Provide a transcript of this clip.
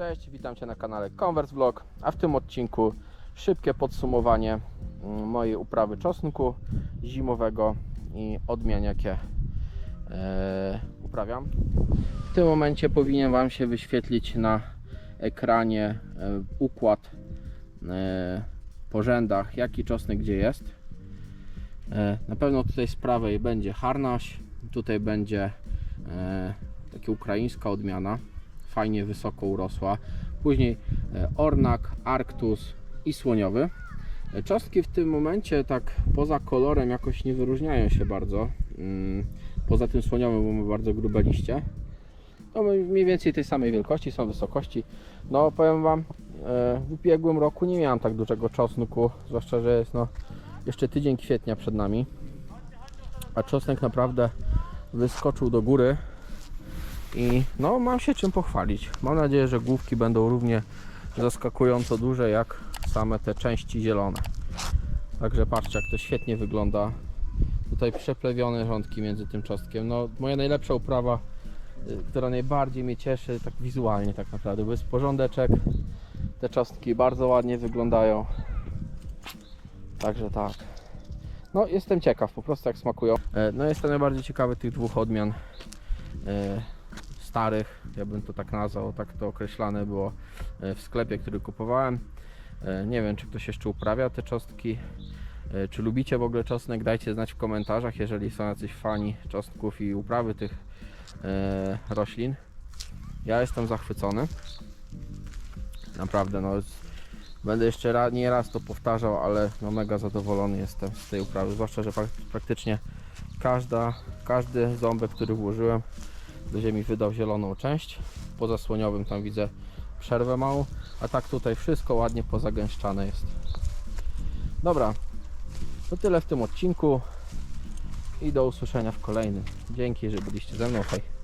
Cześć, witam Cię na kanale Converse Vlog, a w tym odcinku szybkie podsumowanie mm, mojej uprawy czosnku zimowego i odmian jakie e, uprawiam. W tym momencie powinien Wam się wyświetlić na ekranie e, układ e, po rzędach, jaki czosnek gdzie jest. E, na pewno tutaj z prawej będzie harnaś, tutaj będzie e, taka ukraińska odmiana, fajnie wysoko urosła. Później e, ornak, arctus i słoniowy. E, Czosnki w tym momencie tak poza kolorem jakoś nie wyróżniają się bardzo. Mm, Poza tym słoniowym, bo ma bardzo grube liście. No mniej więcej tej samej wielkości, są wysokości. No powiem Wam, e, w ubiegłym roku nie miałem tak dużego czosnku, zwłaszcza, że jest no jeszcze tydzień kwietnia przed nami. A czosnek naprawdę wyskoczył do góry i no mam się czym pochwalić. Mam nadzieję, że główki będą równie zaskakująco duże jak same te części zielone. Także patrzcie jak to świetnie wygląda. Tutaj przeplewione rządki między tym czosnkiem. No moja najlepsza uprawa, y, która najbardziej mnie cieszy, tak wizualnie tak naprawdę, bo jest porządeczek. Te czosnki bardzo ładnie wyglądają. Także tak. No jestem ciekaw po prostu jak smakują. E, No jestem najbardziej ciekawy tych dwóch odmian e, starych, ja bym to tak nazwał, tak to określane było e, w sklepie, który kupowałem. E, Nie wiem, czy ktoś jeszcze uprawia te czosnki, e, czy lubicie w ogóle czosnek, dajcie znać w komentarzach, jeżeli są jacyś fani czosnków i uprawy tych roślin. Ja jestem zachwycony. Naprawdę, no będę jeszcze nie raz to powtarzał, ale no mega zadowolony jestem z tej uprawy, zwłaszcza, że prak- praktycznie każda, każdy ząbek, który włożyłem do ziemi wydał zieloną część. Poza słoniowym tam widzę przerwę małą, a tak tutaj wszystko ładnie pozagęszczane jest. Dobra, to tyle w tym odcinku i do usłyszenia w kolejnym. Dzięki, że byliście ze mną. Hej.